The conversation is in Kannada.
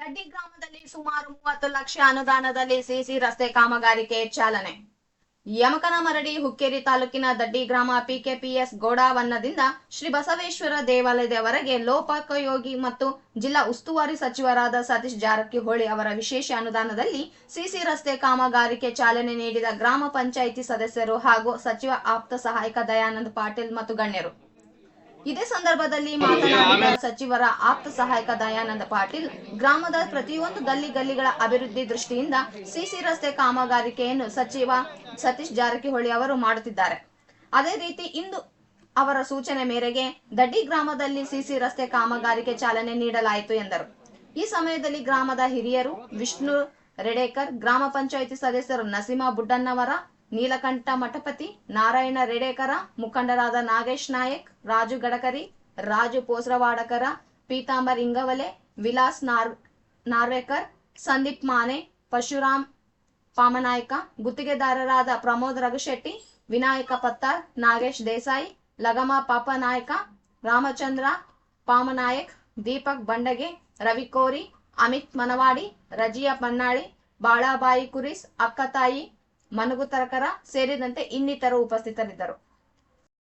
ದಡ್ಡಿ ಗ್ರಾಮದಲ್ಲಿ ಸುಮಾರು ಮೂವತ್ತು ಲಕ್ಷ ಅನುದಾನದಲ್ಲಿ ಸಿಸಿ ರಸ್ತೆ ಕಾಮಗಾರಿಕೆ ಚಾಲನೆ. ಯಮಕನಮರಡಿ ಹುಕ್ಕೇರಿ ತಾಲೂಕಿನ ದಡ್ಡಿ ಗ್ರಾಮ ಪಿಕೆಪಿಎಸ್ ಗೋಡಾವನ್ನದಿಂದ ಶ್ರೀ ಬಸವೇಶ್ವರ ದೇವಾಲಯದವರೆಗೆ ಲೋಪಕಯೋಗಿ ಮತ್ತು ಜಿಲ್ಲಾ ಉಸ್ತುವಾರಿ ಸಚಿವರಾದ ಸತೀಶ್ ಜಾರಕಿಹೊಳಿ ಅವರ ವಿಶೇಷ ಅನುದಾನದಲ್ಲಿ ಸಿಸಿ ರಸ್ತೆ ಕಾಮಗಾರಿಕೆ ಚಾಲನೆ ನೀಡಿದ ಗ್ರಾಮ ಪಂಚಾಯಿತಿ ಸದಸ್ಯರು ಹಾಗೂ ಸಚಿವ ಆಪ್ತ ಸಹಾಯಕ ದಯಾನಂದ್ ಪಾಟೀಲ್ ಮತ್ತು ಗಣ್ಯರು. ಇದೇ ಸಂದರ್ಭದಲ್ಲಿ ಮಾತನಾಡಿದ ಸಚಿವರ ಆಪ್ತ ಸಹಾಯಕ ದಯಾನಂದ ಪಾಟೀಲ್ ಗ್ರಾಮದ ಪ್ರತಿಯೊಂದು ಗಲ್ಲಿ ಗಲ್ಲಿಗಳ ಅಭಿವೃದ್ಧಿ ದೃಷ್ಟಿಯಿಂದ ಸಿಸಿ ರಸ್ತೆ ಕಾಮಗಾರಿಕೆಯನ್ನು ಸಚಿವ ಸತೀಶ್ ಜಾರಕಿಹೊಳಿ ಅವರು ಮಾಡುತ್ತಿದ್ದಾರೆ. ಅದೇ ರೀತಿ ಇಂದು ಅವರ ಸೂಚನೆ ಮೇರೆಗೆ ದಡ್ಡಿ ಗ್ರಾಮದಲ್ಲಿ ಸಿಸಿ ರಸ್ತೆ ಕಾಮಗಾರಿಕೆ ಚಾಲನೆ ನೀಡಲಾಯಿತು ಎಂದರು. ಈ ಸಮಯದಲ್ಲಿ ಗ್ರಾಮದ ಹಿರಿಯರು ವಿಷ್ಣು ರೆಡೇಕರ್ ಗ್ರಾಮ ಪಂಚಾಯಿತಿ ಸದಸ್ಯರು ನಸೀಮಾ ಬುಡ್ಡನ್ನವರ ನೀಲಕಂಠ ಮಠಪತಿ, ನಾರಾಯಣ ರೆಡೇಕರ, ಮುಖಂಡರಾದ ನಾಗೇಶ್ ನಾಯಕ್, ರಾಜು ಗಡಕರಿ, ರಾಜು ಪೋಸ್ರವಾಡಕರ, ಪೀತಾಂಬರ್ ಇಂಗವಲೆ, ವಿಲಾಸ್ ನಾರ್, ನಾರ್ವೇಕರ್, ಸಂದೀಪ್ ಮಾನೆ ಪಶುರಾಮ್ ಪಾಮನಾಯಕ, ಗುತ್ತಿಗೆದಾರರಾದ ಪ್ರಮೋದ್ ರಘುಶೆಟ್ಟಿ, ವಿನಾಯಕ ಪತ್ತಾರ್, ನಾಗೇಶ್ ದೇಸಾಯಿ, ಲಗಮ ಪಾಪನಾಯಕ, ರಾಮಚಂದ್ರ ಪಾಮನಾಯಕ್, ದೀಪಕ್ ಬಂಡಗೆ ರವಿಕೋರಿ ಅಮಿತ್ ಮನವಾಡಿ, ರಜಿಯಾ ಪನ್ನಾಳಿ, ಬಾಳಾಬಾಯಿ ಕುರಿಸ್, ಅಕ್ಕತಾಯಿ ಮನುಗುತರಕರ ಸೇರಿದಂತೆ ಇನ್ನಿತರ ಉಪಸ್ಥಿತರಿದ್ದರು.